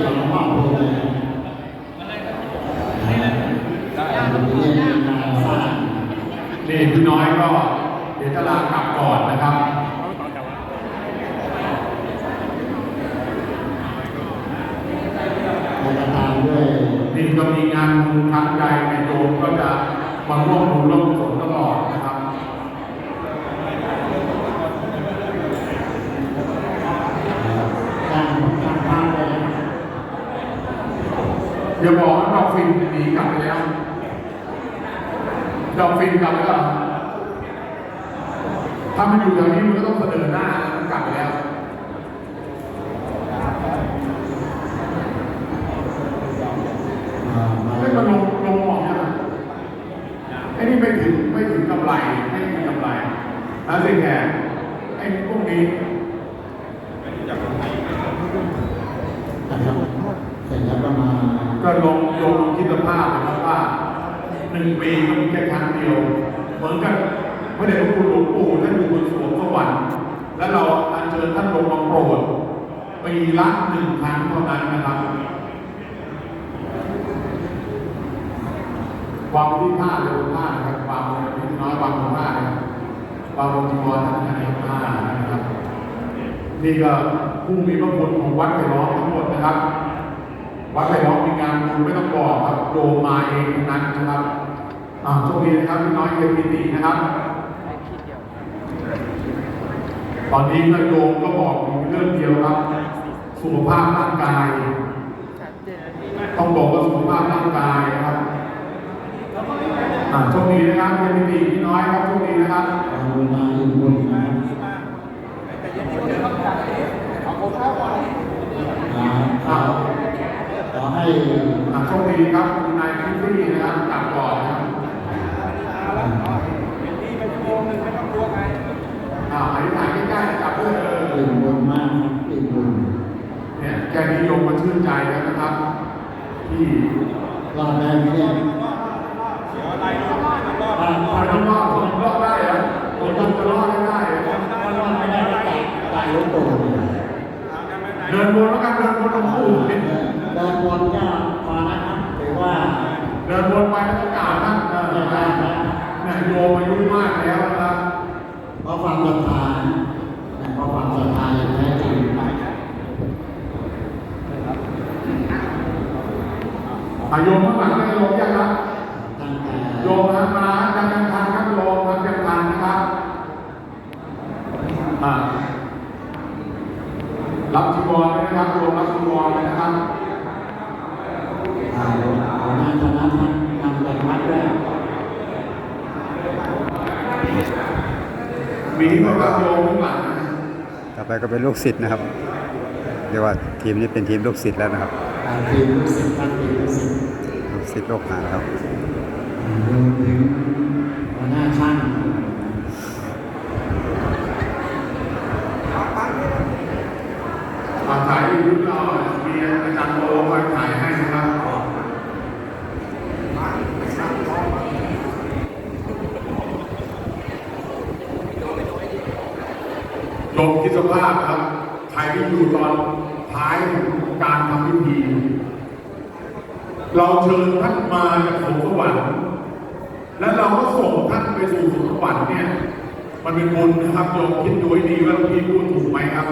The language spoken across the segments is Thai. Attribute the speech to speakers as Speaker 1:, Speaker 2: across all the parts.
Speaker 1: นมาสร้าง
Speaker 2: นี่พี่น้อยก็เดี๋ยวจะลากลับก่อนนะครับ
Speaker 1: แล้วก็ตามด้วย
Speaker 2: นี่ก็มีงานบุญทางใจในโยมก็จะมาร่วมบุญร่วมกุศลตลอดนะครับ
Speaker 1: สร้างสร้างภาพเลยนะ
Speaker 2: อย่าบอกว่าดอกฟินหนีกลับไปแล้วดอกฟินกลับไปแล้วถ้ามันอยู่แถวนี้มันก็ต้องเสนอหน้ามันกลับไปแล้วไม่มันลงลงหมอกนะไอ้นี่ไม่ถึงไม่ถึงกำไรไม่มีกำไรแล้วสิ่งแห่ไอ้พวกนี้
Speaker 1: นะครับเสร็จแล้วก็มา
Speaker 2: ก็ลงลงคิดสภาพนะครับว่าหนึ่งปีมันแค่ครั้งเดียว เหมือนกับพระเดชพระคุณหลวงปู่ท่านอยู่บนสวงสวรรค์แล้วเราอัญเชิญท่านลงมาโปรดปีละหนึ่งครั้งเท่านั้นนะครับวางที่ผ้าเลยบนผ้านะครับวางบนที่น้อยวางบนผ้านะครับวางบนจีวรท่านในผ้านะครับ นี่ก็ผู้มีพระคุณของวัดไผ่ล้อมทั้งหมดนะครับ วัดไผ่ล้อมมีงานบุญไม่ต้องบอกครับโยมมาเองทั้งนั้นนะครับอ่าโชคดีนะครับพี่น้อยเยมีตีนะครับ ตอนนี้ก็โยมก็บอกเรื่องเดียวครับ สุขภาพร่างกาย ต้องบอกว่าสุขภาพร่างกายนะครับอ่าโชคดีนะครับเยมีตีพี่น้อยครับโชคดีนะครับ
Speaker 1: เอามาอยู่บนนะอ่าขอขอ ให้
Speaker 2: อ่าโชคดีครับคุณนายคิตตี้นะครับกลับก่อนนะครับอ่าอธิษฐานใกล้ๆกลับด้วยเออ
Speaker 1: ตื่นบนมากครับตื่นบน
Speaker 2: เนี่ยแกนิยมมาชื่นใจแล้วนะครับ ที่
Speaker 1: รอดได้ไหมเนี่ยถ้า
Speaker 2: พอ
Speaker 1: ถ้า
Speaker 2: น้องรอดผมรอดได้เหรอผมต้องจะรอดให้ได้เหรอ
Speaker 1: ถ้ารอดไม่ได้ก็ตัดตายรถตู่
Speaker 2: เดินบนแล้วกันเดินบนหลวงปู่เห็น
Speaker 1: เดินบนก็พอนะครับถือว่า
Speaker 2: เดินบนไปแล้วก็กล่าวท่านเออเนี่ยโยมอายุมากแล้วนะครับ
Speaker 1: เพราะความศรัทธาเพราะความศรัทธาอย่างแท้จริง
Speaker 2: อาโยมข้างหลังได้ลงยังครับ
Speaker 1: ตั้งแต่
Speaker 2: โยมนะมายังยังทันครับโยมครับยังทันนะครับอ่ารับจีวรเลยนะครับโยมรับจีวรเลยนะครับ
Speaker 1: อ่าหัวหน้าคณะท่านนำจากวัดด้วย
Speaker 2: มีไหมครับโยมข้างหลัง
Speaker 3: ต่อไปก็เป็นลูกศิษย์นะครับ เรียกว่าทีมนี้เป็นทีมลูกศิษย์แล้วนะครับ
Speaker 1: ตามทีมรู้สึกท่านทีมรู้สึก
Speaker 3: ลูกศิษย์โลกหาครับ
Speaker 1: รวมถึงหัวหน้าช่าง
Speaker 2: อ่าถ่ายรูปเรามีอาจารย์โอคอยถ่ายให้นะครับ โยมคิดสภาพครับ ใครที่อยู่ตอนท้ายของการทำพิธี เราเชิญท่านมาจากสวงสวรรค์แล้วเราก็ส่งท่านไปสู่สวงสวรรค์เนี่ย มันเป็นบุญนะครับโยมคิดดูให้ดีว่าพี่พูดถูกไหมครับ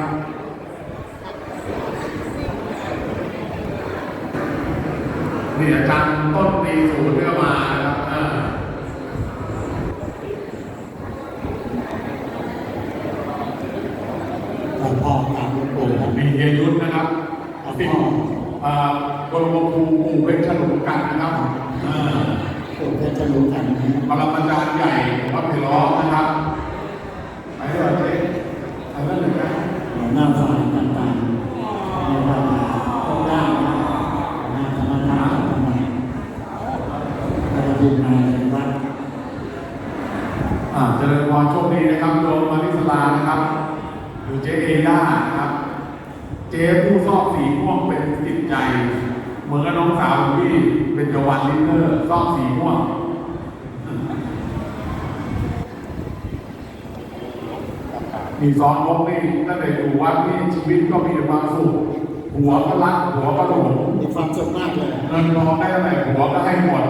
Speaker 2: นี่อาจารย์ต้นปีศูนย์ก็มานะครับอ่า
Speaker 1: หลวงพ่อตามหลวงปู่ครับ
Speaker 2: มีเฮียยุทธนะครับ สิทธิ์อ่าบรมครูปู่เป็นฉลุกันนะครับอ่า
Speaker 1: ปู่เพชรรู้กัน
Speaker 2: ปรมาจารย์ใหญ่วัดไผ่ล้อนะครับไปด้วยเจ๊ไปด้วยหนึ่งนะ
Speaker 1: หน้าฝ่ายต่างๆไม่ว่าจะทุกด้านหัวหน้าคณะทำทำไมแล้วก็ทีมงานในวัด
Speaker 2: อ่าเจริญพรโชคดีนะครับโยมมาริสลานะครับหรือเจเอด้า เจ๊ผู้ซอกสีม่วงเป็นจิตใจ เหมือนกับน้องสาวของพี่เป็นจวันลิเตอร์ซอกสีม่วงมีซ้อนนกนี่ตั้งแต่อยู่วัดนี่ชีวิตก็มีแต่ความสุขภูผัวก็รักผัวก็หลง
Speaker 1: มีความสุขมากเลย
Speaker 2: เงินทองได้เท่าไหร่ผัวก็ให้หมด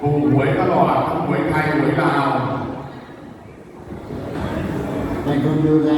Speaker 2: ถูกหวยตลอดทั้งหวยไทยหวยลาว
Speaker 1: เป็นคนดูแล